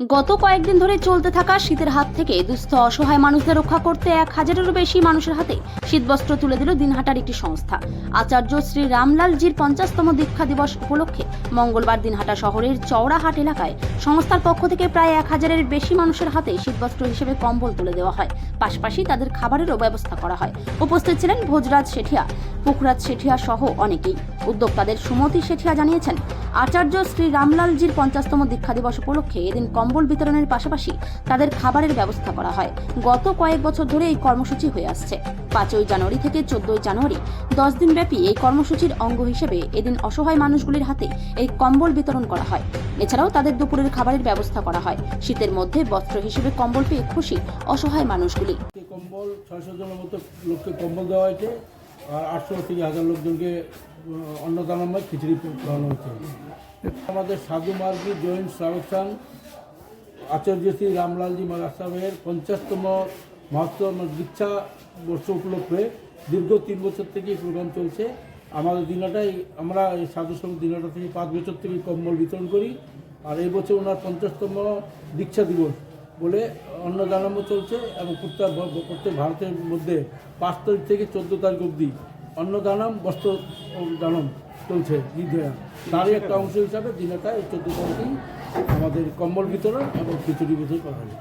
গত কয়েকদিন ধরে চলতে থাকা শীতের হাত থেকে দুস্থ অসহায় মানুষদের রক্ষা করতে এক হাজারেরও বেশি মানুষের হাতে শীতবস্ত্র তুলে দিল দিনহাটার একটি সংস্থা। আচার্য শ্রী রামলালজির পঞ্চাশতম দীক্ষা দিবস উপলক্ষে মঙ্গলবার দিনহাটা শহরের চওড়াহাট এলাকায় সংস্থার পক্ষ থেকে প্রায় এক হাজারের বেশি মানুষের হাতে শীতবস্ত্র হিসেবে কম্বল তুলে দেওয়া হয়। পাশাপাশি তাদের খাবারেরও ব্যবস্থা করা হয়। উপস্থিত ছিলেন ভোজরাজ শেঠিয়া পুখরাজ শেঠিয়া সহ অনেকেই। উদ্যোক্তাদের সুমতি শেঠিয়া জানিয়েছেন, আচার্য শ্রী রামলালজির পঞ্চাশতম দীক্ষা দিবস উপলক্ষে এদিন কম্বল বিতরণের পাশাপাশি তাদের খাবারের ব্যবস্থা করা হয়। গত কয়েক বছর ধরে এই কর্মসূচি হয়ে আসছে। পাঁচই জানুয়ারি থেকে চোদ্দই জানুয়ারি, দশ দিনব্যাপী এই কর্মসূচির অঙ্গ হিসেবে এদিন অসহায় মানুষগুলির হাতে এই কম্বল বিতরণ করা হয়। এছাড়াও তাদের দুপুরের খাবারের ব্যবস্থা করা হয়। শীতের মধ্যে বস্ত্র হিসেবে কম্বল পেয়ে খুশি অসহায় মানুষগুলি। কম্বল জনের মতো লোককে কম্বল দেওয়া হয়েছে। আটশো থেকে হাজার লোকজনকে অন্নদানময় খিচুড়ি খাওয়ানো হয়েছে আমাদের সাধু মার্গি জৈন শ্রাবস্থান আচার্য শ্রী রামলালজি মহারাজ সাহেবের পঞ্চাশতম মহাত্ম দীক্ষা বর্ষ উপলক্ষে দীর্ঘ তিন বছর থেকে প্রোগ্রাম চলছে। আমাদের দিনাটাই, আমরা এই সাধু সঙ্গ দিনাটা থেকে পাঁচ বছর থেকে কম্বল বিতরণ করি। আর এই বছর ওনার পঞ্চাশতম দীক্ষা দিবস। বলে অন্নদানম্য চলছে এবং প্রত্যেক প্রত্যেক ভারতের মধ্যে পাঁচ তারিখ থেকে চোদ্দ তারিখ অবধি অন্নদানম বস্ত্র দানম চলছে ঈদের তারই একটা অংশ হিসাবে দিনটা এই চোদ্দ তারিখেই আমাদের কম্বল বিতরণ এবং খিচুড়ি বিতরণ করা হয়েছে।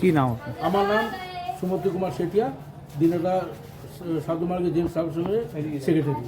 কি নাম আমার নাম সুমতি কুমার শেঠিয়া দিনটা সাধুমার্গের জেন সাহেব সঙ্গে সেক্রেটারি।